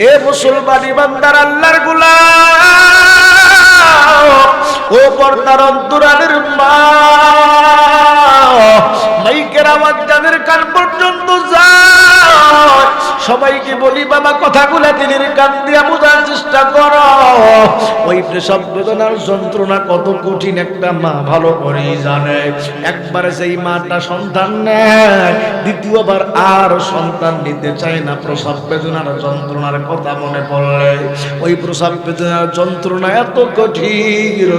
এ মুসলমানি বান্দার আল্লাহর গুলাম ও পর্দার অন্তরালের মা মাইকের আওয়াজ যাদের কান পর্যন্ত সবাইকে বলি, বাবা, কথাগুলা দিনের কান দিয়া বোঝার চেষ্টা করো। ওই প্রসব বেদনার যন্ত্রণা কত কঠিন একটা মা, ভালো করেই জানে। একবারে সেই মাটা সন্তান নেয়, দ্বিতীয়বার আর সন্তান নিতে চায় না প্রসব বেদনার যন্ত্রণার কথা মনে পড়লে। ওই প্রসব বেদনার যন্ত্রণা এত কঠিন,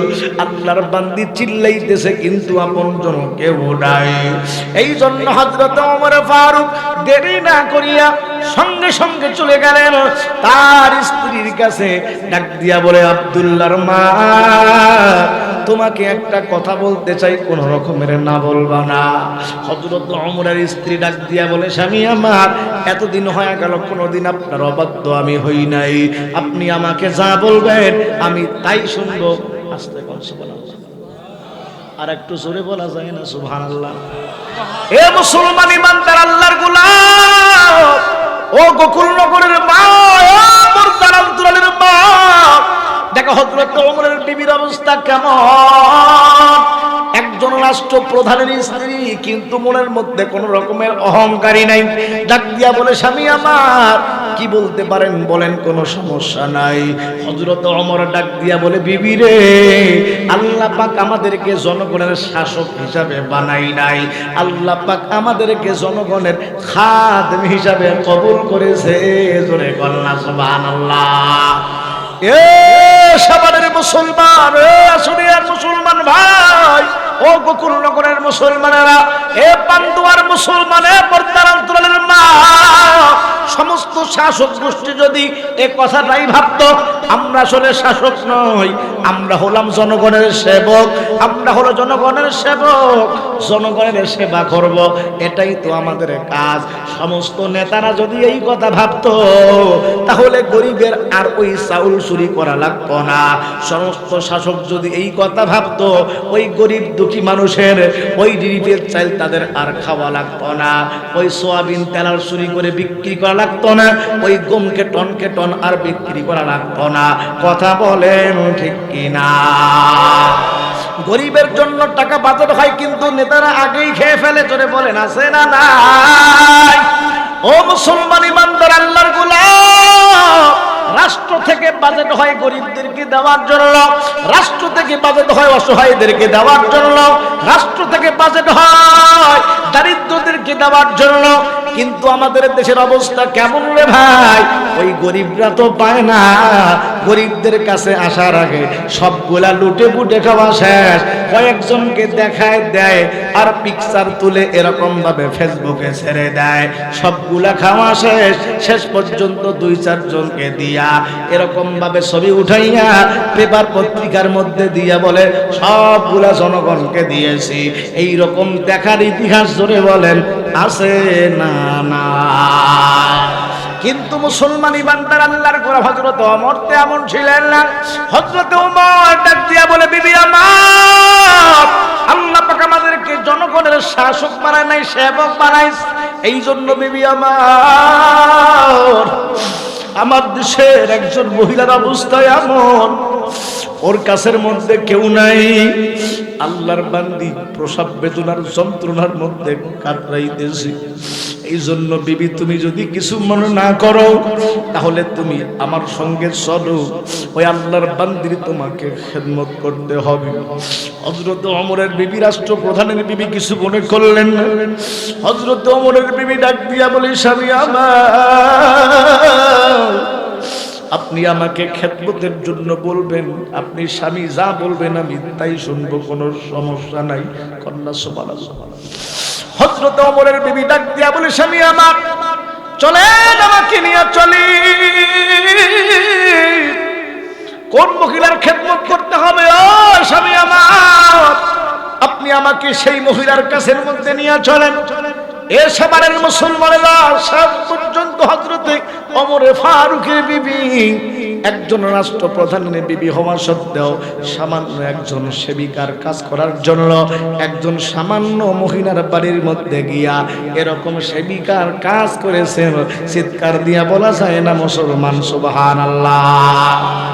আল্লাহর বান্দি চিল্লাইতেছে, কিন্তু আপন জন কেউ নাই। এই জন্য হজরত ওমর ফারুক দেরি না করিয়া সঙ্গে সঙ্গে চলে গেলেন। তার স্ত্রীর কাছে ডাক দিয়া বলে, আব্দুল্লাহর মা, তোমাকে একটা কথা বলতে চাই, কোন রকমের না বলবা না। হজরত অমরের স্ত্রী ডাক দিয়া বলে, স্বামী আমার, এতদিন হয়ে গেল, কোনোদিন আপনার অবাধ্য আমি হই নাই। আপনি আমাকে যা বলবেন, আমি তাই শুনব। আস্তে আর একটু জোরে বলা যায় না সুবহান আল্লাহ এ মুসলমান ইমানদার, আল্লাহর গোলাম। ও গোকুল নগরের মা, ও মা। দেখো হজরত ওমরের বিবির অবস্থা কেমন? একজন রাষ্ট্র প্রধানের স্ত্রী, কিন্তু মনের মধ্যে কোন রকমের অহংকারী নাই। ডাক দিয়া বলে, স্বামী আমার কি বলতে পারেন বলেন, কোনো সমস্যা নাই। হজরত অমর ডাক দিয়া বলে, বিবি রে, আল্লাহ পাক আমাদেরকে জনগণের শাসক হিসাবে বানাই নাই। আল্লাহ পাক আমাদেরকে জনগণের খাদম হিসাবে কবুল করেছে। জোরে কন্যা সুবহানাল্লাহ। এ সাবানের মুসলমান আসুরিয়ার মুসলমান ভাই, ও গোকুল নগরের মুসলমানেরা, এ পান্তুয়ার মুসলমান এ পর্দার অন্তরালের মা সমস্ত শাসক গোষ্ঠী যদি এ কথাটাই ভাবতো, আমরা আসলে শাসক নই, আমরা হলাম জনগণের সেবক, আমরা হলো জনগণের সেবক, জনগণের সেবা করব, এটাই তো আমাদের কাজ। সমস্ত নেতারা যদি এই কথা ভাবতো, তাহলে গরিবের আর ওই চাউল চুরি করা লাগতো না। সমস্ত শাসক যদি এই কথা ভাবতো, ওই গরিব দুঃখী মানুষের ওই রিলিফের চাইল তাদের আর খাওয়া লাগতো না। ওই সোয়াবিন তেলার চুরি করে বিক্রি করা লাগতো না, ওই গমকে টনকে টন আর বিক্রি করা লাগতো না। কথা বলেন ঠিক কিনা? গরিবের জন্য টাকা বাজেট হয় কিন্তু নেতারা আগেই খেয়ে ফেলে চলে বলেন, আছে না নাই? ও মুসলমান ইমানদার, আল্লাহর গোলাম। রাষ্ট্র থেকে বাজেট হয় গরিবদেরকে দেওয়ার জন্য, রাষ্ট্র থেকে বাজেট হয় অসহায়দেরকে দেওয়ার জন্য, রাষ্ট্র থেকে বাজেট হয় দারিদ্রদেরকে দেওয়ার জন্য কিন্তু আমাদের দেশের অবস্থা কেমন রে ভাই? ওই গরিবরা তো পায় না। গরিবদের কাছে আসার আগে সবগুলা লুটে বুটে খাওয়া শেষ। কয়েকজনকে দেখায় দেয় আর পিকচার তুলে এরকম ভাবে ফেসবুকে ছেড়ে দেয়। সবগুলা খাওয়া শেষ শেষ পর্যন্ত দুই চারজনকে দিয়া এরকম ভাবে ছবি উঠাইয়া পেপার পত্রিকার মধ্যে দিয়া বলে, সবগুলা জনগণকে দিয়েছি। এই রকম দেখার ইতিহাস ধরে বলেন, আছে না না কিন্তু মুসলমান ইমানদার আল্লাহর গোলাম হযরত ওমর তেমন ছিলেন না। হযরত ওমর ডাক দিয়া বলে, বিবি আমার, আল্লাহ পাক আমাদেরকে জনগণের শাসক বানায় নাই, সেবক বানাই এই জন্য বিবি আমার আমার দেশের একজন মহিলার অবস্থায় এমন। ওর কাছের মধ্যে কেউ নাই। আল্লাহর বান্দি প্রসাব বেদনার যন্ত্রণার মধ্যে কাতরাইতেছি। এই জন্য বিবি, তুমি যদি কিছু মনে না করো, তাহলে তুমি আমার সঙ্গে চলো। ওই আল্লাহর বান্দির তোমাকে খেদমত করতে হবে। হজরত অমরের বিবি রাষ্ট্র প্রধানের বিবি কিছু মনে করলেন হজরত অমরের বিবি ডাক দিয়া বলি, স্বামী আমার, আপনি আমাকে খেদমতের জন্য বলবেন, আপনি স্বামী যা বলবেন আমি তাই শুনব, কোনো সমস্যা নাই। কন্যা সমান হজরত অমরের বিবি ডাক দিয়া বলে, স্বামী আমার, চলেন আমাকে নিয়ে চলি। কোন মহিলার খেদমত করতে হবে? ও স্বামী আমার, আপনি আমাকে সেই মহিলার কাছের মধ্যে নিয়ে চলেন। এ সেবারের মুসলমানেরা সব পর্যন্ত হজরতে অমরে ফারুকের বিবি একজন রাষ্ট্রপ্রধানের বিবি হওয়া সত্ত্বেও সামান্য একজন সেবিকার কাজ করার জন্য একজন সামান্য মহিলার বাড়ির মধ্যে গিয়া এরকম সেবিকার কাজ করেছেন। চিৎকার দিয়া বলা যায় না মুসলমান সুবহান আল্লাহ